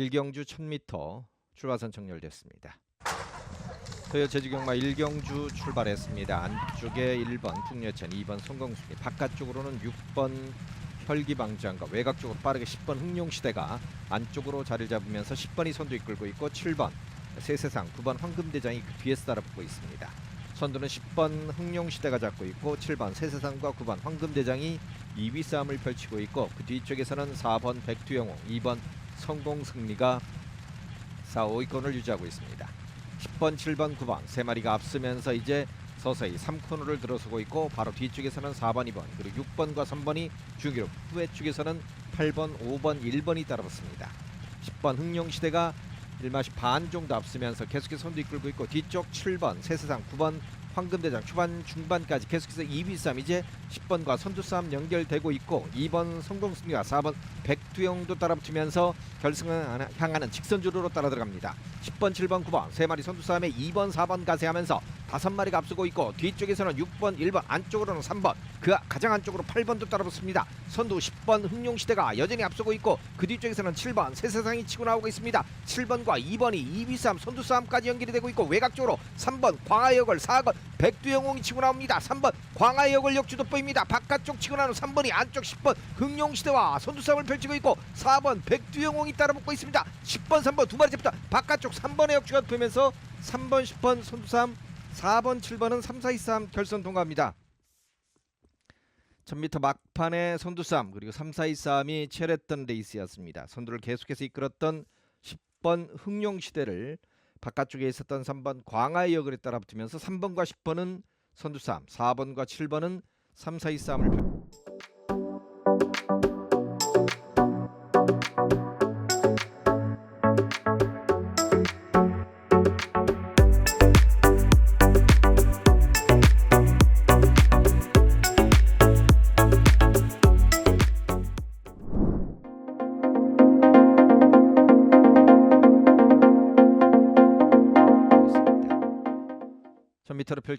일경주 1000m 출발선 정렬됐습니다. 토요 제주경마 일경주 출발했습니다. 안쪽에 1번 풍여천, 2번 송공수미, 바깥쪽으로는 6번 혈기방장과 외곽 쪽으로 빠르게 10번 흥룡시대가 안쪽으로 자리를 잡으면서 10번이 선두 이끌고 있고 7번 세세상, 9번 황금대장이 그 뒤에서 따라붙고 있습니다. 선두는 10번 흥룡시대가 잡고 있고 7번 세세상과 9번 황금대장이 2위 싸움을 펼치고 있고 그 뒤쪽에서는 4번 백두영웅, 2번 성공 승리가 4, 5위권을 유지하고 있습니다. 10번, 7번, 9번 세 마리가 앞서면서 이제 서서히 3코너를 들어서고 있고 바로 뒤쪽에서는 4번, 2번 그리고 6번과 3번이 중기록 후회 쪽에서는 8번, 5번, 1번이 따라붙습니다. 10번 흥룡시대가 1마시 반 정도 앞서면서 계속해서 선두 이끌고 있고 뒤쪽 7번 세세상 9번 황금대장 초반 중반까지 계속해서 2위 싸움 이제 10번과 선두 싸움 연결되고 있고 2번 성공승리와 4번 백두영도 따라붙으면서 결승을 향하는 직선주로로 따라 들어갑니다. 10번, 7번, 9번 세 마리 선두 싸움에 2번, 4번 가세하면서 다섯 마리가 앞서고 있고 뒤쪽에서는 6번, 1번 안쪽으로는 3번 그 가장 안쪽으로 8번도 따라붙습니다. 선두 10번 흥룡시대가 여전히 앞서고 있고 그 뒤쪽에서는 7번 새세상이 치고 나오고 있습니다. 7번과 2번이 2위 싸움 선두 싸움까지 연결이 되고 있고 외곽쪽으로 3번 광화역을 4번 백두영웅이 치고 나옵니다. 3번 광화역을 역주도 보입니다. 바깥쪽 치고 나온 3번이 안쪽 10번 흥룡시대와 선두 싸움을 펼치고 있고 4번 백두영웅이 따라붙고 있습니다. 10번 3번 두 마리 잡다 바깥쪽 3번의 역주가 보면서 3번 10번 선두 싸움 4번 7번은 3, 4, 2, 3 결선 통과합니다. 1000m 막판의 선두 싸움 그리고 3, 4, 2 싸움이 치열했던 레이스였습니다. 선두를 계속해서 이끌었던 10번 흥룡시대를 바깥쪽에 있었던 3번 광화의 역을 따라 붙으면서 3번과 10번은 선두 싸움 4번과 7번은 3, 4, 2 싸움을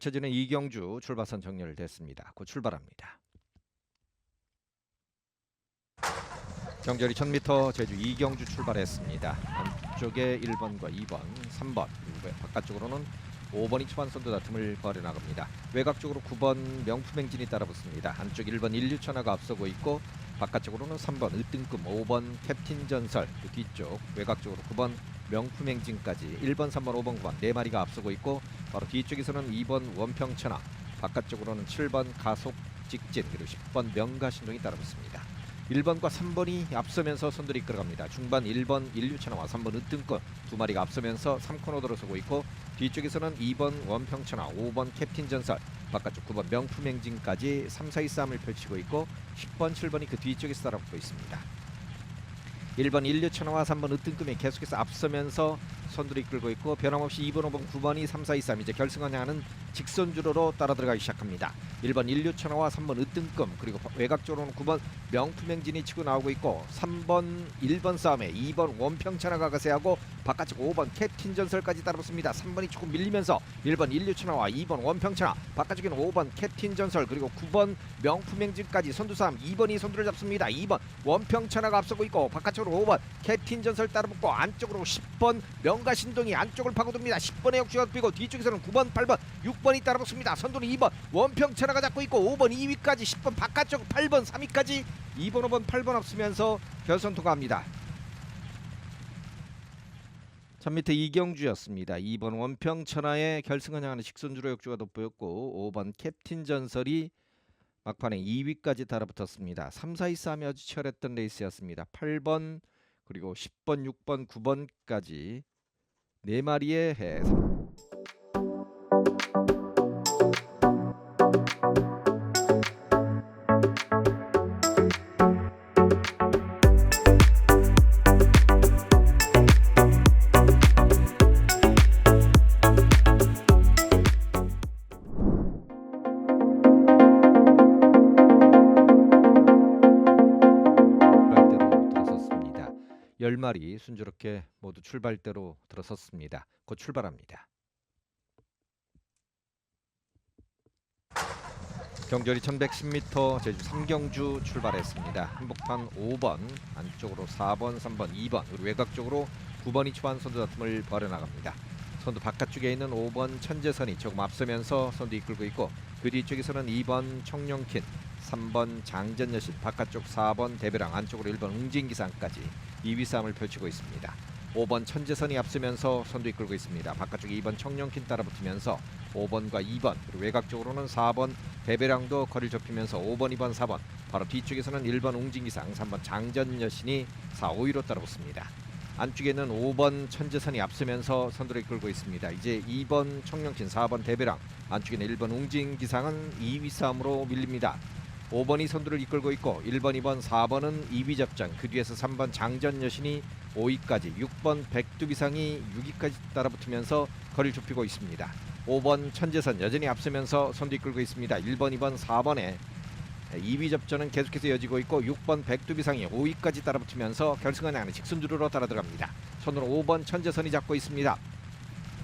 펼쳐지는 이경주 출발선 정렬됐습니다. 곧 출발합니다. 정절이 1000m 제주 이경주 출발했습니다. 안쪽에 1번과 2번, 3번 그리고 바깥쪽으로는 5번이 초반 선두 다툼을 벌여 나갑니다. 외곽 쪽으로 9번 명품행진이 따라붙습니다. 안쪽 1번 인류천하가 앞서고 있고 바깥쪽으로는 3번 으뜸금, 5번 캡틴 전설, 그 뒤쪽 외곽 쪽으로 9번 명품 행진까지 1번, 3번, 5번, 9번 네 마리가 앞서고 있고 바로 뒤쪽에서는 2번 원평천하, 바깥쪽으로는 7번 가속 직진 그리고 10번 명가신동이 따라붙습니다. 1번과 3번이 앞서면서 선두를 이끌어갑니다. 중반 1번 인류천하와 3번 으뜸권 두 마리가 앞서면서 3코너 들어서고 있고 뒤쪽에서는 2번 원평천하, 5번 캡틴 전설, 바깥쪽 9번 명품행진까지 3, 4, 2 싸움을 펼치고 있고 10번, 7번이 그 뒤쪽에서 따라붙고 있습니다. 1번 인류천하와 3번 으뜸금이 계속해서 앞서면서 선두를 이끌고 있고 변함없이 2번, 5번, 9번이 3, 4, 2, 3 이제 결승을 향하는 직선 주로로 따라 들어가기 시작합니다. 1번 인류천하와 3번 으뜸금 그리고 외곽쪽으로는 9번 명품행진이 치고 나오고 있고 3번 1번 싸움에 2번 원평천하가 가세하고 바깥쪽 5번 캡틴 전설까지 따라붙습니다. 3번이 조금 밀리면서 1번 인류천하와 2번 원평천하 바깥쪽에는 5번 캡틴 전설 그리고 9번 명품행진까지 선두 싸움 2번이 선두를 잡습니다. 2번 원평천하가 앞서고 있고 바깥쪽으로 5번 캡틴 전설 따라붙고 안쪽으로 10번 명가신동이 안쪽을 파고듭니다. 10번의 역주가 뛰고 뒤쪽에서는 9번 8번 6 번이 따라붙습니다. 선두는 2번 원평천하가 잡고 있고 5번 2위까지 10번 바깥쪽 8번 3위까지 2번 5번 8번 앞서면서 결선 통과합니다. 1000m 이경주였습니다. 2번 원평천하의 결승을 향하는 직선주로 역주가 돋보였고 5번 캡틴 전설이 막판에 2위까지 달아붙었습니다. 3, 4, 2 싸움이 아주 치열했던 레이스였습니다. 8번 그리고 10번, 6번, 9번까지 네 마리의 해 순조롭게 모두 출발대로 들어섰습니다. 곧 출발합니다. 경절이 1110m 제주 삼경주 출발했습니다. 한복판 5번 안쪽으로 4번, 3번, 2번 그리고 외곽 쪽으로 9번이 초반 선두 다툼을 벌여나갑니다. 선두 바깥쪽에 있는 5번 천재선이 조금 앞서면서 선두 이끌고 있고 그 뒤쪽에서는 2번 청룡킨, 3번 장전여신, 바깥쪽 4번 대배랑, 안쪽으로 1번 웅진기상까지 2위 싸움을 펼치고 있습니다. 5번 천재선이 앞서면서 선두 이끌고 있습니다. 바깥쪽 2번 청룡킨 따라붙으면서 5번과 2번 그리고 외곽 쪽으로는 4번 대배랑도 거리를 좁히면서 5번, 2번, 4번 바로 뒤쪽에서는 1번 웅진기상, 3번 장전여신이 4, 5위로 따라붙습니다. 안쪽에는 5번 천재선이 앞서면서 선두를 이끌고 있습니다. 이제 2번 청룡킨, 4번 대배랑, 안쪽에는 1번 웅진기상은 2위 싸움으로 밀립니다. 5번이 선두를 이끌고 있고 1번, 2번, 4번은 2위 접전, 그 뒤에서 3번 장전 여신이 5위까지, 6번 백두비상이 6위까지 따라붙으면서 거리를 좁히고 있습니다. 5번 천재선 여전히 앞서면서 선두 이끌고 있습니다. 1번, 2번, 4번에 2위 접전은 계속해서 이어지고 있고 6번 백두비상이 5위까지 따라붙으면서 결승을 향하는 직선주로로 따라 들어갑니다. 손으로 5번 천재선이 잡고 있습니다.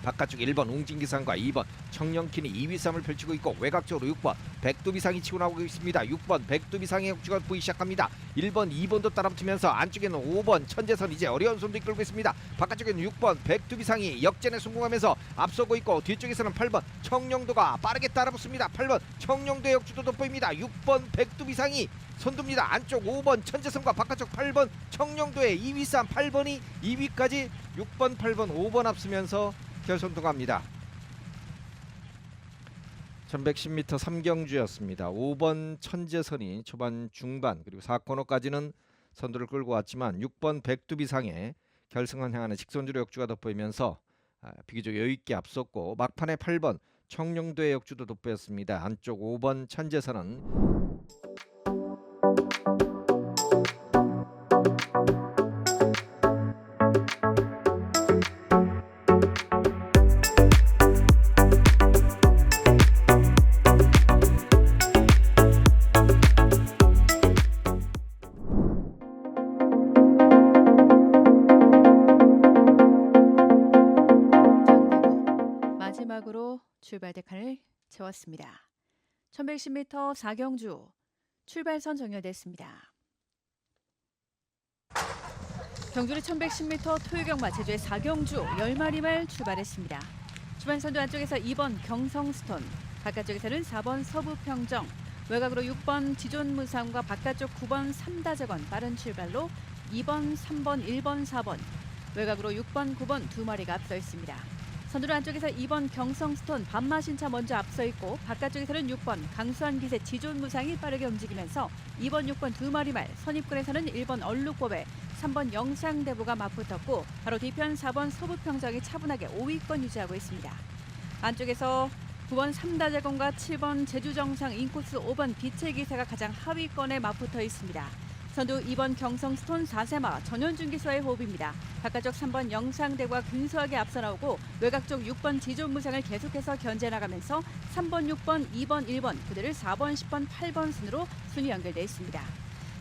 바깥쪽 1번 웅진기상과 2번 청령킨이 2위 싸움을 펼치고 있고 외곽쪽으로 6번 백두비상이 치고 나오고 있습니다. 6번 백두비상의 혁주가 보이기 시작합니다. 1번 2번도 따라붙으면서 안쪽에는 5번 천재선 이제 어려운 손도 이끌고 있습니다. 바깥쪽에는 6번 백두비상이 역전에 성공하면서 앞서고 있고 뒤쪽에서는 8번 청령도가 빠르게 따라붙습니다. 8번 청령도의 역주도 돋보입니다. 6번 백두비상이 선두입니다. 안쪽 5번 천재선과 바깥쪽 8번 청령도의 2위 싸움 8번이 2위까지 6번 8번 5번 앞서면서 결선 통합니다. 1110m 삼경주였습니다. 5번 천재선이 초반 중반 그리고 4코너까지는 선두를 끌고 왔지만 6번 백두비상에 결승을 향하는 직선주로 역주가 돋보이면서 아, 비교적 여유있게 앞섰고 막판에 8번 청룡도의 역주도 돋보였습니다. 안쪽 5번 천재선은 1110m 사경주 출발선 정렬됐습니다. 경주리 1110m 토요경마 제주의 사경주 10마리 말 출발했습니다. 주반선두 안쪽에서 2번 경성스톤, 바깥쪽에서는 4번 서부평정, 외곽으로 6번 지존무상과 바깥쪽 9번 삼다재건 빠른 출발로 2번, 3번, 1번, 4번, 외곽으로 6번, 9번 두 마리가 앞서 있습니다. 선두로 안쪽에서 2번 경성스톤 반마신차 먼저 앞서 있고 바깥쪽에서는 6번 강수한 기세 지존 무상이 빠르게 움직이면서 2번, 6번 두 마리 말 선입군에서는 1번 얼룩법에 3번 영상대부가 맞붙었고 바로 뒤편 4번 서부평정이 차분하게 5위권 유지하고 있습니다. 안쪽에서 9번 삼다제공과 7번 제주정상 인코스 5번 빛의 기세가 가장 하위권에 맞붙어 있습니다. 선두 2번 경성 스톤 4세마 전현준 기수와의 호흡입니다. 바깥쪽 3번 영상대과 근소하게 앞서 나오고 외곽 쪽 6번 지존 무상을 계속해서 견제 나가면서 3번, 6번, 2번, 1번 그들을 4번, 10번, 8번 순으로 순위 연결돼 있습니다.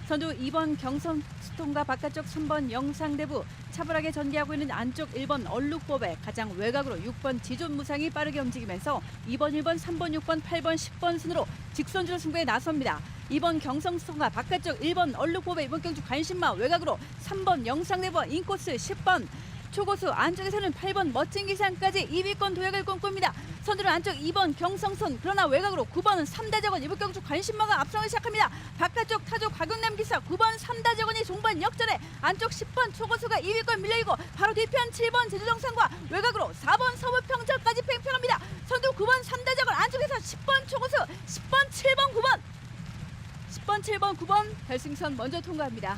선두 2번 경성 스톤과 바깥쪽 3번 영상대부 차분하게 전개하고 있는 안쪽 1번 얼룩법에 가장 외곽으로 6번 지존 무상이 빠르게 움직이면서 2번, 1번, 3번, 6번, 8번, 10번 순으로 직선주로 승부에 나섭니다. 2번 경성스톤과 바깥쪽 1번 얼룩법에 이번 경주 관심마 외곽으로 3번 영상대부 인코스 10번 초고수 안쪽에서는 8번 멋진 기상까지 2위권 도약을 꿈꿉니다. 선두는 안쪽 2번 경성선 그러나 외곽으로 9번 삼다정원 이번 경주 관심마가 앞서기 시작합니다. 바깥쪽 타조 가격남 기사 9번 삼다정원이 종반 역전에 안쪽 10번 초고수가 2위권 밀려있고 바로 뒤편 7번 제주정상과 외곽으로 4번 서부평전까지 팽팽합니다. 선두 9번 삼다정원 안쪽에서 10번 초고수 10번 7번 9번 10번 7번 9번 결승선 먼저 통과합니다.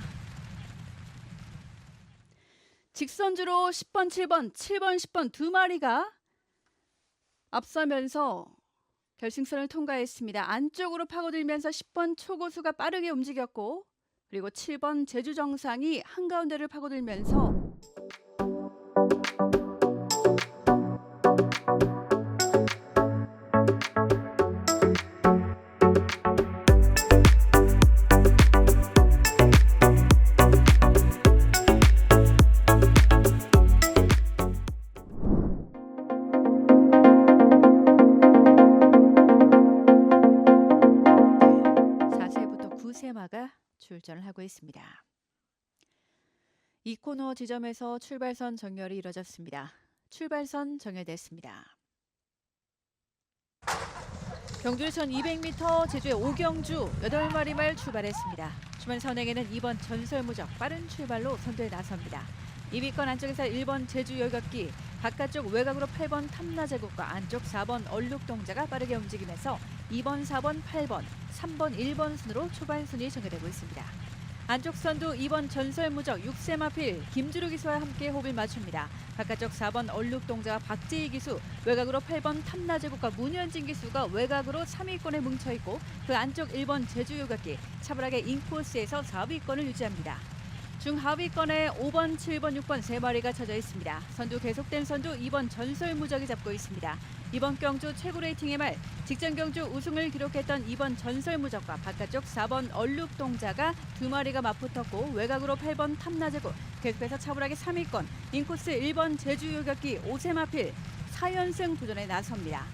직선주로 10번, 7번, 7번, 10번 두 마리가 앞서면서 결승선을 통과했습니다. 안쪽으로 파고들면서 10번 초고수가 빠르게 움직였고 그리고 7번 제주 정상이 한가운데를 파고들면서 지점에서 출발선 정렬이 이뤄졌습니다. 출발선 정렬됐습니다. 경주천 200m 제주의 오경주 8마리 말 출발했습니다. 주말 선행에는 2번 전설무적 빠른 출발로 선두에 나섭니다. 2위권 안쪽에서 1번 제주 열격기, 바깥쪽 외곽으로 8번 탐나제국과 안쪽 4번 얼룩동자가 빠르게 움직이면서 2번, 4번, 8번, 3번, 1번 순으로 초반 순위 정해되고 있습니다. 안쪽 선두 2번 전설무적 6세마필 김주루 기수와 함께 호흡을 맞춥니다. 바깥쪽 4번 얼룩동자와 박재희 기수, 외곽으로 8번 탐나제국과 문현진 기수가 외곽으로 3위권에 뭉쳐있고 그 안쪽 1번 제주유격기 차분하게 인코스에서 4위권을 유지합니다. 중하위권에 5번, 7번, 6번 세 마리가 쳐져 있습니다. 선두 계속된 선두 2번 전설무적이 잡고 있습니다. 이번 경주 최고 레이팅의 말 직전 경주 우승을 기록했던 2번 전설무적과 바깥쪽 4번 얼룩동자가 두 마리가 맞붙었고 외곽으로 8번 탐나제고 계속해서 차분하게 3위권 인코스 1번 제주유격기 오세마필 4연승 도전에 나섭니다.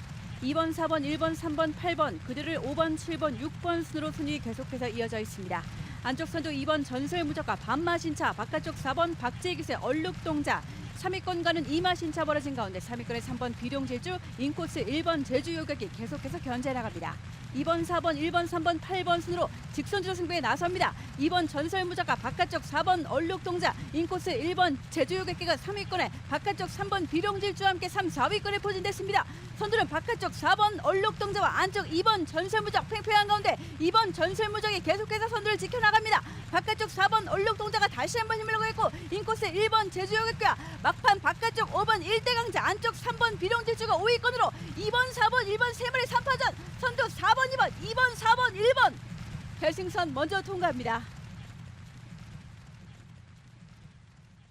2번, 4번, 1번, 3번, 8번 그들을 5번, 7번, 6번 순으로 순위 계속해서 이어져 있습니다. 안쪽 선두 2번 전설무적과 반마신차 바깥쪽 4번 박재기세 얼룩동자 3위권과는 2마신 차 벌어진 가운데 3위권에 3번 비룡 제주 인코스 1번 제주 요격이 계속해서 견제 나갑니다. 2번, 4번, 1번, 3번, 8번 순으로 직선주로 승부에 나섭니다. 2번 전설무적과 바깥쪽 4번 얼룩동자 인코스 1번 제주요격기가 3위권에 바깥쪽 3번 비룡질주와 함께 3, 4위권에 포진됐습니다. 선두는 바깥쪽 4번 얼룩동자와 안쪽 2번 전설무적 팽팽한 가운데 2번 전설무적이 계속해서 선두를 지켜나갑니다. 바깥쪽 4번 얼룩동자가 다시 한번 힘을 내고 있고 인코스 1번 제주요격과 막판 바깥쪽 5번 일대강자 안쪽 3번 비룡질주가 5위권으로 2번 4번 1번 3마리 3파전 선두 4번 2번 2번 4번 1번 결승선 먼저 통과합니다.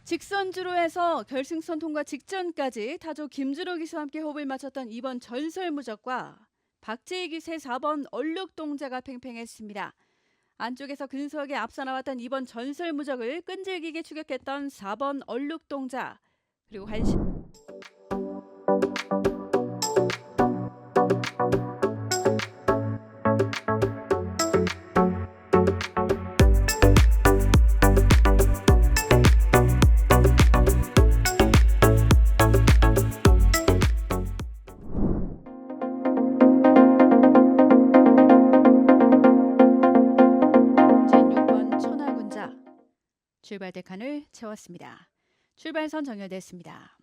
직선주로 해서 결승선 통과 직전까지 타조 김주로 기수와 함께 호흡을 맞췄던 2번 전설무적과 박재희 기세 4번 얼룩동자가 팽팽했습니다. 안쪽에서 근소하게 앞서 나왔던 2번 전설무적을 끈질기게 추격했던 4번 얼룩동자 그리고 한시 출발 대 칸을 채웠습니다. 출발선 정렬됐습니다.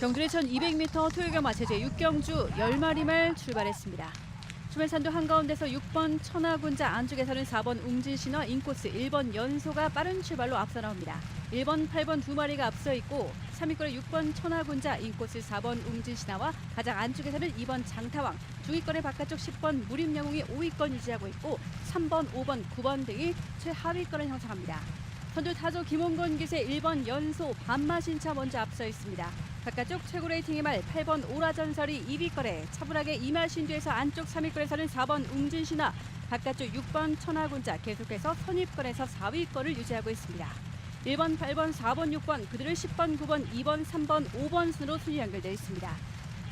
경주레천 200m 토요경마 제제 6경주 10마리 말 출발했습니다. 주변산도 한가운데서 6번 천하군자 안쪽에서는 4번 웅진신화 인코스 1번 연소가 빠른 출발로 앞서 나옵니다. 1번, 8번 두 마리가 앞서 있고 3위권에 6번 천하군자 인코스 4번 웅진신화와 가장 안쪽에서는 2번 장타왕 중위권의 바깥쪽 10번 무림영웅이 5위권 유지하고 있고 3번, 5번, 9번 등이 최하위권을 형성합니다. 선두 타조 김홍건 기세 1번 연소 반마신차 먼저 앞서 있습니다. 바깥쪽 최고 레이팅의 말 8번 오라전설이 2위권에 차분하게 이마신주에서 안쪽 3위권에서는 4번 웅진신화 바깥쪽 6번 천하군자 계속해서 선입권에서 4위권을 유지하고 있습니다. 1번, 8번, 4번, 6번 그들을 10번, 9번, 2번, 3번, 5번 순으로 순위 연결되어 있습니다.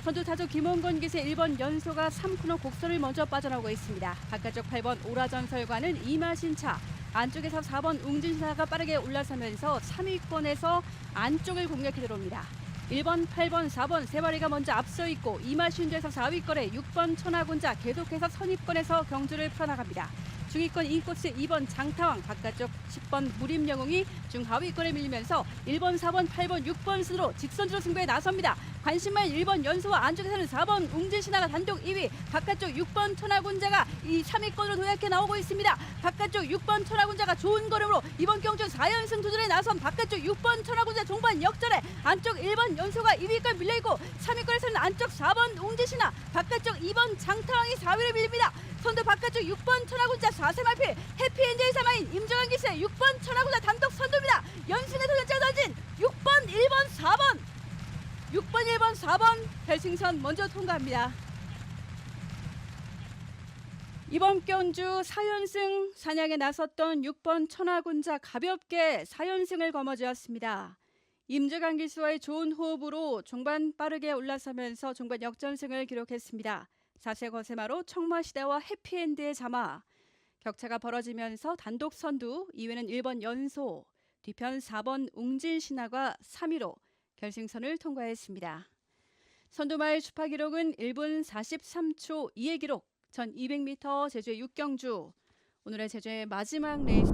선두 타조 김홍건 기세 1번 연소가 3코너 곡선을 먼저 빠져나오고 있습니다. 바깥쪽 8번 오라전설과는 이마신차 안쪽에서 4번 웅진사가 빠르게 올라서면서 3위권에서 안쪽을 공략해 들어옵니다. 1번, 8번, 4번 세 마리가 먼저 앞서 있고 이마신주에서 4위권에 6번 천하군자 계속해서 선입권에서 경주를 펴나갑니다. 중위권 인코스 2번 장타왕 바깥쪽 10번 무림영웅이 중하위권에 밀리면서 1번, 4번, 8번, 6번 순으로 직선주로 승부에 나섭니다. 관심만 1번 연수와 안쪽에서는 4번 웅진신화가 단독 2위 바깥쪽 6번 천하군자가 이 3위권으로 도약해 나오고 있습니다. 바깥쪽 6번 천하군자가 좋은 걸음으로 이번 경주 4연승 도전에 나선 바깥쪽 6번 천하군자 종반 역전에 안쪽 1번 연소가 2위권 밀려있고 3위권에서는 안쪽 4번 웅진신화 바깥쪽 2번 장타왕이 4위를 밀립니다. 선두 바깥쪽 6번 천하군자 4세 말필 해피엔젤 사마인 임정환 기세 6번 천하군자 단독 선두입니다. 연승의 도전자가 던진 6번, 1번, 4번 6번, 1번, 4번 결승선 먼저 통과합니다. 이번 경주 4연승 사냥에 나섰던 6번 천하군자 가볍게 4연승을 거머쥐었습니다. 임재강 기수와의 좋은 호흡으로 종반 빠르게 올라서면서 종반 역전승을 기록했습니다. 4세 거세마로 청마시대와 해피엔드의 자마. 격차가 벌어지면서 단독 선두 2위는 1번 연소, 뒤편 4번 웅진 신화가 3위로 결승선을 통과했습니다. 선두마의 주파 기록은 1분 43초 2의 기록. 전 200m 제주의 육경주. 오늘의 제주의 마지막 레이스.